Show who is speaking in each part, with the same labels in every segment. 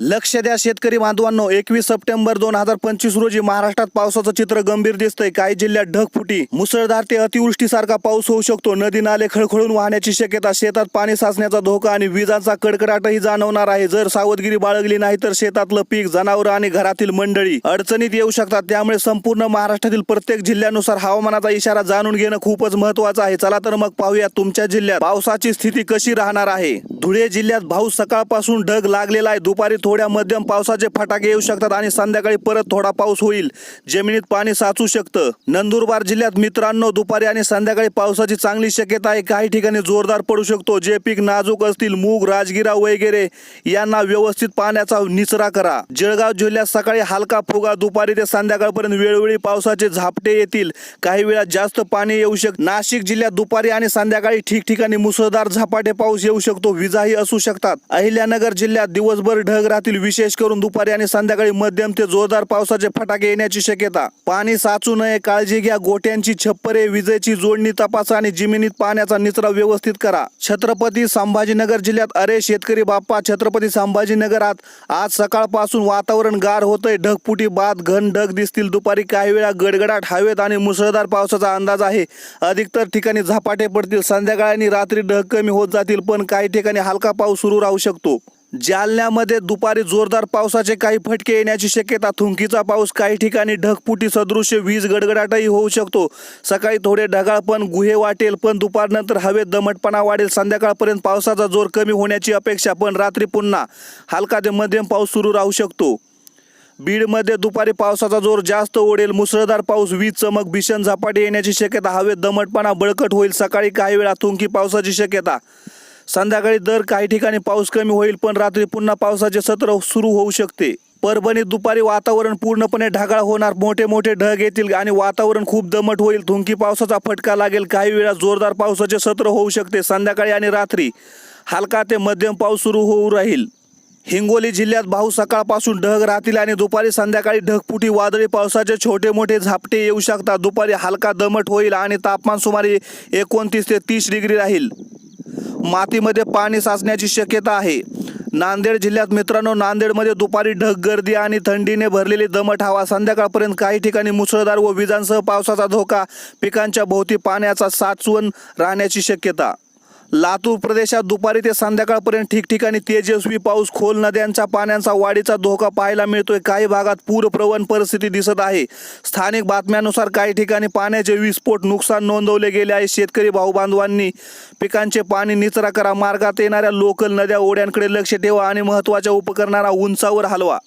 Speaker 1: लक्ष द्या शेतकरी बांधवांनो एकवीस सप्टेंबर दोन हजार पंचवीस रोजी महाराष्ट्रात पावसाचं चित्र गंभीर दिसतंय. काही जिल्ह्यात ढगफुटी मुसळधार ते अतिवृष्टीसारखा पाऊस होऊ शकतो. नदी नाले खळखळून वाहण्याची शक्यता शेतात पाणी साचण्याचा धोका आणि विजांचा कडकडाटही जाणवणार आहे. जर सावधगिरी बाळगली नाही तर शेतातलं पीक जनावरं आणि घरातील मंडळी अडचणीत येऊ शकतात. त्यामुळे संपूर्ण महाराष्ट्रातील प्रत्येक जिल्ह्यानुसार हवामानाचा इशारा जाणून घेणं खूपच महत्वाचं आहे. चला तर मग पाहूया तुमच्या जिल्ह्यात पावसाची स्थिती कशी राहणार आहे. धुळे जिल्ह्यात भाऊ सकाळपासून ढग लागलेला आहे. दुपारी थोड्या मध्यम पावसाचे फटाके येऊ शकतात आणि संध्याकाळी परत थोडा पाऊस होईल. जमिनीत पाणी साचू शकतं. नंदुरबार जिल्ह्यात मित्रांनो दुपारी आणि संध्याकाळी पावसाची चांगली शक्यता आहे. काही ठिकाणी जोरदार पडू शकतो. जे पीक नाजूक असतील मूग राजगिरा वगैरे यांना व्यवस्थित पाण्याचा निचरा करा. जळगाव जिल्ह्यात सकाळी हलका फुगा दुपारी ते संध्याकाळपर्यंत वेळोवेळी पावसाचे झापटे येतील. काही वेळा जास्त पाणी येऊ शकते. नाशिक जिल्ह्यात दुपारी आणि संध्याकाळी ठिकठिकाणी मुसळधार झपाटे पाऊस येऊ शकतो. विजाही असू शकतात. अहिल्यानगर जिल्ह्यात दिवसभर ढग राहतील विशेष करून दुपारी आणि संध्याकाळी मध्यम ते जोरदार पावसाचे फटाके येण्याची शक्यता. पाणी साचू नये काळजी घ्या. गोट्यांची छप्परे विजेची जोडणी तपासा आणि जमिनीत पाण्याचा निचरा व्यवस्थित करा. छत्रपती संभाजीनगर जिल्ह्यात अरे शेतकरी बाप्पा छत्रपती संभाजीनगरात आज सकाळपासून वातावरण गार होतंय. ढगपुटी बाद घन ढग दिसतील. दुपारी काही वेळा गडगडाट हवेत आणि मुसळधार पावसाचा अंदाज आहे. अधिकतर ठिकाणी झपाटे पडतील. संध्याकाळी आणि रात्री ढग कमी होत जातील पण काही ठिकाणी हलका पाऊस सुरू राहू शकतो. जालन्यामध्ये दुपारी जोरदार पावसाचे काही फटके येण्याची शक्यता. थुंकीचा पाऊस काही ठिकाणी ढगपुटी सदृश्य वीज गडगडाटही होऊ शकतो. सकाळी थोडे ढगाळ पण गुहे वाटेल पण दुपारनंतर हवेत दमटपणा वाढेल. संध्याकाळपर्यंत पावसाचा जोर कमी होण्याची अपेक्षा पण रात्री पुन्हा हलका ते मध्यम पाऊस सुरू राहू शकतो. बीडमध्ये दुपारी पावसाचा जोर जास्त ओढेल. मुसळधार पाऊस वीज चमक भीषण झपाटे येण्याची शक्यता हवेत दमटपणा बळकट होईल. सकाळी काही वेळा थुंकी पावसाची शक्यता. संध्याकाळी दर काही ठिकाणी पाऊस कमी होईल पण रात्री पुन्हा पावसाचे सत्र सुरू होऊ शकते. परभणीत दुपारी वातावरण पूर्णपणे ढगाळ होणार मोठे मोठे ढग येतील आणि वातावरण खूप दमट होईल. धुंकी पावसाचा फटका लागेल. काही वेळा जोरदार पावसाचे सत्र होऊ शकते संध्याकाळी आणि रात्री. हलका ते मध्यम पाऊस सुरू होऊ राहील. हिंगोली जिल्ह्यात भाऊ सकाळपासून ढग राहतील आणि दुपारी संध्याकाळी ढगफुटी वादळी पावसाचे छोटे मोठे झापटे येऊ शकतात. दुपारी हलका दमट होईल आणि तापमान सुमारे एकोणतीस ते तीस डिग्री राहील. मातीमध्ये पाणी साचण्याची शक्यता आहे. नांदेड जिल्ह्यात मित्रांनो नांदेडमध्ये दुपारी ढग गर्दी आणि थंडीने भरलेली दमट हवा. संध्याकाळपर्यंत काही ठिकाणी मुसळधार व विजांसह पावसाचा धोका. पिकांच्या भोवती पाण्याचा साचवण राहण्याची शक्यता. लातूर प्रदेशात दुपारी ते संध्याकाळपर्यंत ठिकठिकाणी तेजस्वी पाऊस खोल नद्यांच्या पाण्याचा वाढीचा धोका पाहायला मिळतोय. काही भागात पूरप्रवण परिस्थिती दिसत आहे. स्थानिक बातम्यानुसार काही ठिकाणी पाण्याचे विस्फोट नुकसान नोंदवले गेले आहे. शेतकरी भाऊ बांधवांनी पिकांचे पाणी निचरा करा मार्गात येणाऱ्या लोकल नद्या ओढ्यांकडे लक्ष ठेवा आणि महत्त्वाच्या उपकरणांना उंचावर हलवा.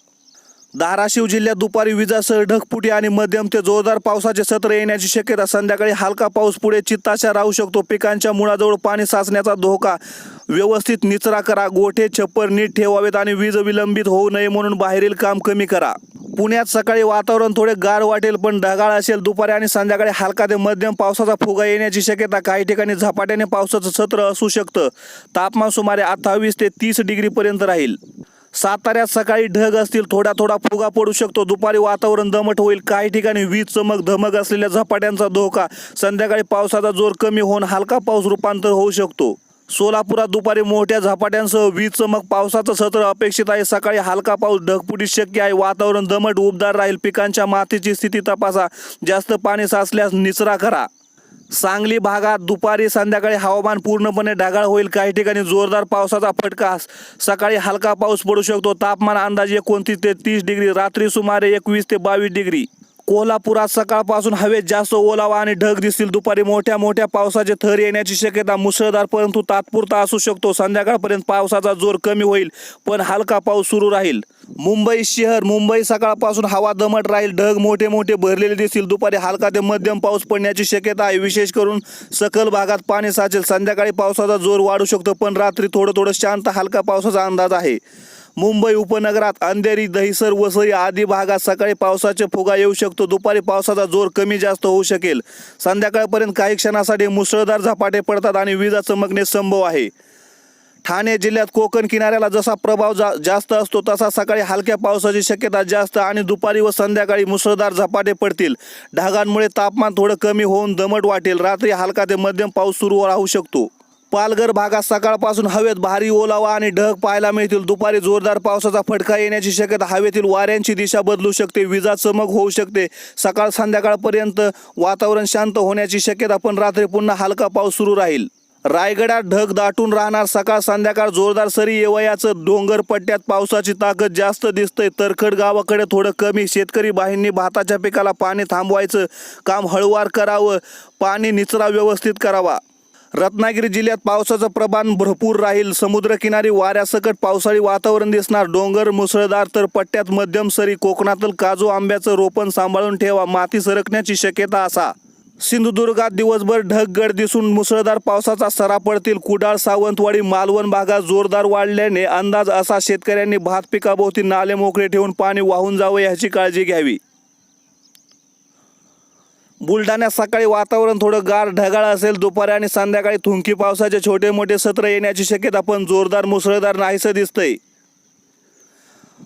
Speaker 1: धाराशिव जिल्ह्यात दुपारी विजासह ढगफुटी आणि मध्यम ते जोरदार पावसाचे सत्र येण्याची शक्यता संध्याकाळी हलका पाऊस पुढे चित्ताशा राहू शकतो. पिकांच्या मुळाजवळ पाणी साचण्याचा धोका व्यवस्थित निचरा करा गोठे छप्पर नीट ठेवावेत आणि वीज विलंबित होऊ नये म्हणून बाहेरील काम कमी करा. पुण्यात सकाळी वातावरण थोडे गार वाटेल पण ढगाळ असेल. दुपारी आणि संध्याकाळी हलका ते मध्यम पावसाचा फुगा येण्याची शक्यता काही ठिकाणी झपाट्याने पावसाचं सत्र असू शकतं. तापमान सुमारे अठ्ठावीस ते तीस डिग्रीपर्यंत राहील. साताऱ्यात सकाळी ढग असतील थोडा थोडा फुगा पडू शकतो. दुपारी वातावरण दमट होईल. काही ठिकाणी वीज चमक धमक असलेल्या झपाट्यांचा धोका. संध्याकाळी पावसाचा जोर कमी होऊन हलका पाऊस रूपांतर होऊ शकतो. सोलापुरात दुपारी मोठ्या झपाट्यांसह वीज चमक पावसाचं सत्र अपेक्षित आहे. सकाळी हलका पाऊस ढगपुटी शक्य आहे. वातावरण दमट उबदार राहील. पिकांच्या मातीची स्थिती तपासा. जास्त पाणी साचल्यास निचरा करा. सांगली भागात दुपारी संध्याकाळी हवामान पूर्णपणे ढगाळ होईल. काही ठिकाणी जोरदार पावसाचा फटका सकाळी हलका पाऊस पडू शकतो. तापमान अंदाजे एकोणतीस ते तीस डिग्री रात्री सुमारे एकवीस ते बावीस डिग्री. कोल्हापुरात सकाळपासून हवेत जास्त ओलावा आणि ढग दिसतील. दुपारी मोठ्या मोठ्या पावसाचे थर येण्याची शक्यता मुसळधार परंतु तात्पुरता असू शकतो. संध्याकाळपर्यंत पावसाचा जोर कमी होईल पण हलका पाऊस सुरू राहील. मुंबई शहर मुंबई सकाळपासून हवा दमट राहील. ढग मोठे मोठे भरलेले दिसतील. दुपारी हलका ते मध्यम पाऊस पडण्याची शक्यता आहे. विशेष करून सकल भागात पाणी साचेल. संध्याकाळी पावसाचा जोर वाढू शकतो पण रात्री थोडं थोडं शांत हलका पावसाचा अंदाज आहे. मुंबई उपनगरात अंधेरी दहिसर वसई आदी भागात सकाळी पावसाचे फुगा येऊ शकतो. दुपारी पावसाचा जोर कमी जास्त होऊ शकेल. संध्याकाळपर्यंत काही क्षणासाठी मुसळधार झपाटे पडतात आणि विजा चमकणे संभव आहे. ठाणे जिल्ह्यात कोकण किनाऱ्याला जसा प्रभाव जा जास्त असतो तसा सकाळी हलक्या पावसाची शक्यता जास्त आणि दुपारी व संध्याकाळी मुसळधार झपाटे पडतील. ढगांमुळे तापमान थोडं कमी होऊन दमट वाटेल. रात्री हलका ते मध्यम पाऊस सुरू राहू शकतो. पालघर भागात सकाळपासून हवेत भारी ओलावा आणि ढग पाहायला मिळतील. दुपारी जोरदार पावसाचा फटका येण्याची शक्यता हवेतील वाऱ्यांची दिशा बदलू शकते. विजा चमक होऊ शकते. सकाळ संध्याकाळपर्यंत वातावरण शांत होण्याची शक्यता पण रात्री पुन्हा हलका पाऊस सुरू राहील. रायगडात ढग दाटून राहणार सकाळ संध्याकाळ जोरदार सरी येवयाचं डोंगर पट्ट्यात पावसाची ताकद जास्त दिसतंय. तरखड गावाकडे थोडं कमी. शेतकरी बाहींनी भाताच्या पिकाला पाणी थांबवायचं काम हळूवार करावं. पाणी निचरा व्यवस्थित करावा. रत्नागिरी जिल्ह्यात पावसाचं प्रमाण भरपूर राहील. समुद्रकिनारी वाऱ्यासकट पावसाळी वातावरण दिसणार. डोंगर मुसळधार तर पट्ट्यात मध्यम सरी कोकणातील काजू आंब्याचं रोपण सांभाळून ठेवा. माती सरकण्याची शक्यता असा. सिंधुदुर्गात दिवसभर ढगगड दिसून मुसळधार पावसाचा सरा पडतील. कुडाळ सावंतवाडी मालवण भागात जोरदार वाढल्याने अंदाज असा शेतकऱ्यांनी भात पिकाभोवती नाले मोकळे ठेवून पाणी वाहून जावं याची काळजी घ्यावी. बुलढाण्यात सकाळी वातावरण थोडं गार ढगाळ असेल दुपारी आणि संध्याकाळी थुंकी पावसाचे छोटे मोठे सत्र येण्याची शक्यता पण जोरदार मुसळधार नाहीसं दिसतंय.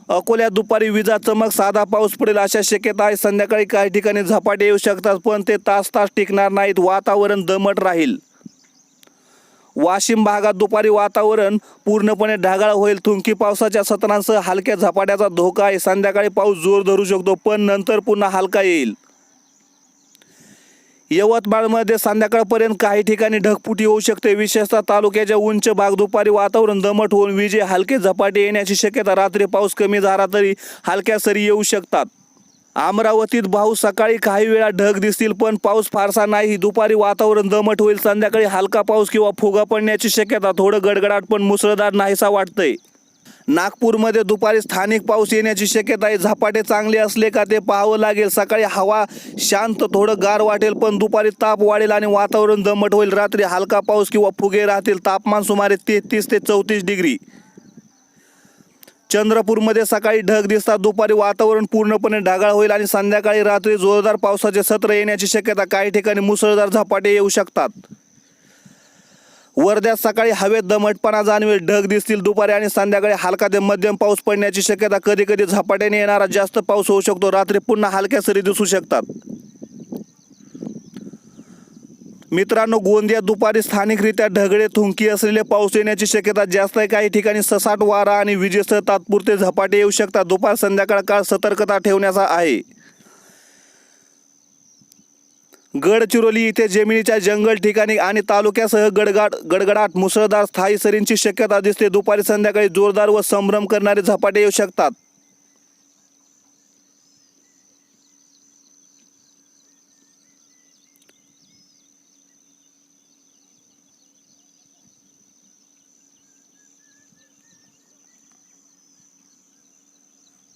Speaker 1: अकोल्यात दुपारी विजा चमक साधा पाऊस पडेल अशा शक्यता आहे. संध्याकाळी काही ठिकाणी झपाटे येऊ शकतात पण ते तास तास टिकणार नाहीत. वातावरण दमट राहील. वाशिम भागात दुपारी वातावरण पूर्णपणे ढगाळ होईल. थुंकी पावसाच्या सत्रांसह हलक्या झपाट्याचा धोका आहे. संध्याकाळी पाऊस जोर धरू शकतो पण नंतर पुन्हा हलका येईल. यवतमाळमध्ये संध्याकाळपर्यंत काही ठिकाणी ढगफुटी होऊ शकते. विशेषतः तालुक्याच्या उंच भाग दुपारी वातावरण दमट होऊन विजे हलके झपाटे येण्याची शक्यता. रात्री पाऊस कमी झाला तरी हलक्या सरी येऊ शकतात. अमरावतीत भाऊ सकाळी काही वेळा ढग दिसतील पण पाऊस फारसा नाही. दुपारी वातावरण दमट होईल संध्याकाळी हलका पाऊस किंवा फुगा पडण्याची शक्यता. थोडं गडगडाट पण मुसळधार नाहीसा वाटतंय. नागपूरमध्ये दुपारी स्थानिक पाऊस येण्याची शक्यता आहे. झपाटे चांगले असले का ते पाहावं लागेल. सकाळी हवा शांत थोडं गार वाटेल पण दुपारी ताप वाढेल आणि वातावरण दमट होईल. रात्री हलका पाऊस किंवा फुगे राहतील. तापमान सुमारे तेहतीस ते चौतीस डिग्री. चंद्रपूरमध्ये सकाळी ढग दिसतात. दुपारी वातावरण पूर्णपणे ढगाळ होईल आणि संध्याकाळी रात्री जोरदार पावसाचे सत्र येण्याची शक्यता. काही ठिकाणी मुसळधार झपाटे येऊ शकतात. वर्ध्यात सकाळी हवेत दमटपणा जाणवेल ढग दिसतील दुपारी आणि संध्याकाळी हलका ते मध्यम पाऊस पडण्याची शक्यता कधी कधी झपाट्याने येणारा जास्त पाऊस होऊ शकतो. रात्री पुन्हा हलक्या सरी दिसू शकतात. मित्रांनो गोंदिया दुपारी स्थानिकरित्या ढगडे थुंकी असलेले पाऊस येण्याची शक्यता जास्त आहे. काही ठिकाणी ससाट वारा आणि विजेसह तात्पुरते झपाटे येऊ शकतात. दुपार संध्याकाळ काळ सतर्कता ठेवण्याचा आहे. गडचिरोली इथे जमिनीच्या जंगल ठिकाणी आणि तालुक्यासह गडगाड गडगडाट मुसळधार स्थायी सरींची शक्यता दिसते. दुपारी संध्याकाळी जोरदार व संभ्रम करणारे झपाटे येऊ शकतात.